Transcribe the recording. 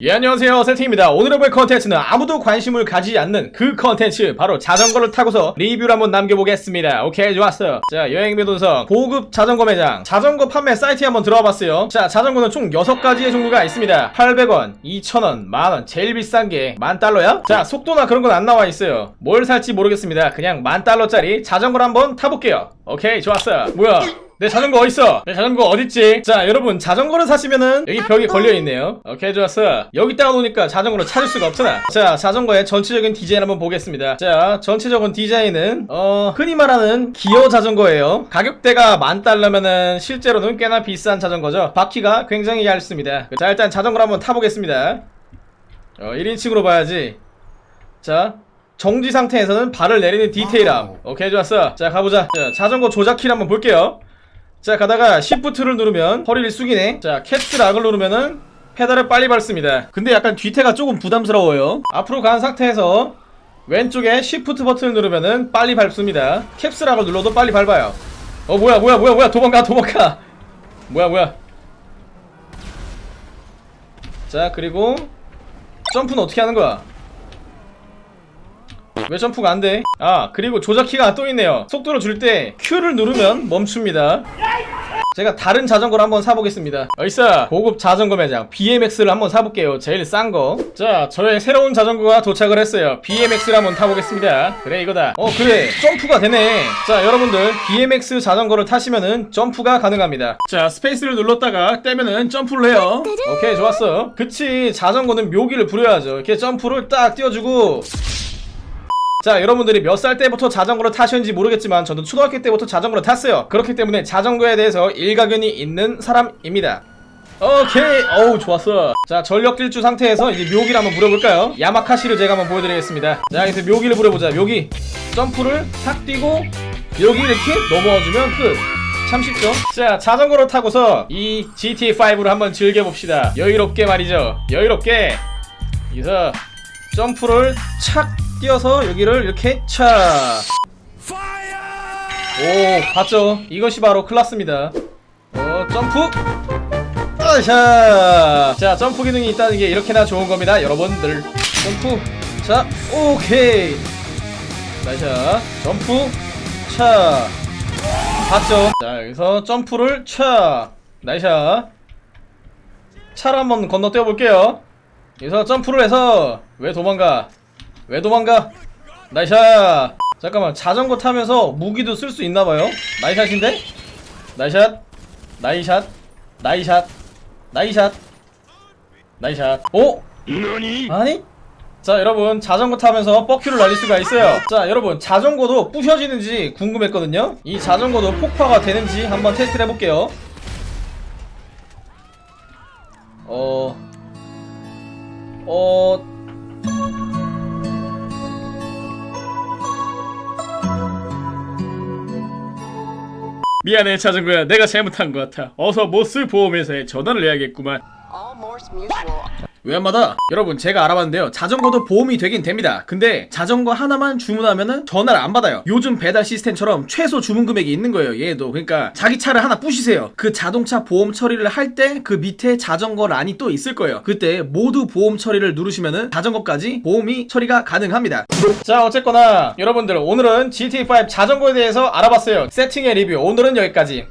예 안녕하세요. 세팅입니다. 오늘의 볼 컨텐츠는 아무도 관심을 가지지 않는 그 컨텐츠 바로 자전거를 타고서 리뷰를 한번 남겨보겠습니다. 오케이 좋았어. 자 여행매도성 고급 자전거 매장 자전거 판매 사이트에 한번 들어와 봤어요. 자 자전거는 총 6가지의 종류가 있습니다. 800원 2,000원 만원 제일 비싼 게 만달러야? 자 속도나 그런 건 안 나와 있어요. 뭘 살지 모르겠습니다. 그냥 만달러짜리 자전거를 한번 타볼게요. 오케이 좋았어. 뭐야 내 자전거 어딨어? 내 자전거 어딨지? 자 여러분 자전거를 사시면은 여기 벽에 걸려있네요. 오케이 좋았어. 여기다가 놓으니까 자전거를 찾을 수가 없잖아 자 자전거의 전체적인 디자인 한번 보겠습니다. 자 전체적인 디자인은 어 흔히 말하는 기어 자전거예요. 가격대가 만 달러면은 실제로는 꽤나 비싼 자전거죠. 바퀴가 굉장히 얇습니다. 자 일단 자전거를 한번 타보겠습니다. 어 1인칭으로 봐야지. 자 정지 상태에서는 발을 내리는 디테일함. 오케이 좋았어. 자 가보자. 자 자전거 조작 키를 한번 볼게요 자 가다가 시프트를 누르면 허리를 숙이네. 자 캡스 락을 누르면은 페달을 빨리 밟습니다. 근데 약간 뒤태가 조금 부담스러워요. 앞으로 간 상태에서 왼쪽에 시프트 버튼을 누르면은 빨리 밟습니다. 캡스 락을 눌러도 빨리 밟아요. 어 뭐야 뭐야 뭐야 뭐야. 도망가 도망가. 뭐야 뭐야. 자 그리고 점프는 어떻게 하는 거야 왜 점프가 안 돼? 아 그리고 조작키가 또 있네요. 속도를 줄 때 Q를 누르면 멈춥니다. 제가 다른 자전거를 한번 사보겠습니다. 어있어 고급 자전거 매장 BMX를 한번 사볼게요. 제일 싼거자 저의 새로운 자전거가 도착을 했어요. BMX를 한번 타보겠습니다. 그래 이거다. 어 그래. 점프가 되네. 자 여러분들 BMX 자전거를 타시면은 점프가 가능합니다. 자 스페이스를 눌렀다가 떼면은 점프를 해요. 오케이 좋았어. 그치 자전거는 묘기를 부려야죠. 이렇게 점프를 딱 띄워주고 자 여러분들이 몇 살 때부터 자전거를 타셨는지 모르겠지만 저는 초등학교 때부터 자전거를 탔어요. 그렇기 때문에 자전거에 대해서 일가견이 있는 사람입니다. 오케이. 어우 좋았어. 자 전력 질주 상태에서 이제 묘기를 한번 부려볼까요? 야마카시를 제가 한번 보여드리겠습니다. 자 이제 묘기를 부려보자. 묘기. 점프를 탁 뛰고 여기 이렇게 넘어와주면 끝 참 쉽죠? 자 자전거를 타고서 이 GT5를 한번 즐겨봅시다. 여유롭게 말이죠. 여유롭게. 여기서 점프를 착 뛰어서 여기를 이렇게 차. 오, 봤죠? 이것이 바로 클라스입니다. 어, 점프. 아샤. 자, 점프 기능이 있다는 게 이렇게나 좋은 겁니다, 여러분들. 점프. 자, 오케이. 나이샤. 점프. 차. 봤죠? 자, 여기서 점프를 차. 나이샤. 차를 한번 건너뛰어 볼게요. 여기서 점프를 해서 왜 도망가? 왜 도망가? 나이샷! 잠깐만 자전거 타면서 무기도 쓸 수 있나봐요? 나이샷인데? 나이샷 나이샷 나이샷 나이샷 나이샷 오? 아니? 자 여러분 자전거 타면서 뻑큐를 날릴 수가 있어요 자 여러분 자전거도 부셔지는지 궁금했거든요 이 자전거도 폭파가 되는지 한번 테스트를 해볼게요 어... 어... 미안해 자전거야. 내가 잘못한 것 같아. 어서 모스 보험회사에 전화를 해야겠구만 받아? 여러분 제가 알아봤는데요. 자전거도 보험이 되긴 됩니다. 근데 자전거 하나만 주문하면은 전화를 안 받아요. 요즘 배달 시스템처럼 최소 주문 금액이 있는 거예요 얘도. 그러니까 자기 차를 하나 부시세요. 그 자동차 보험 처리를 할 때 그 밑에 자전거 란이 또 있을 거예요. 그때 모두 보험 처리를 누르시면은 자전거까지 보험이 처리가 가능합니다. 자 어쨌거나 여러분들 오늘은 GT5 자전거에 대해서 알아봤어요. 세팅의 리뷰. 오늘은 여기까지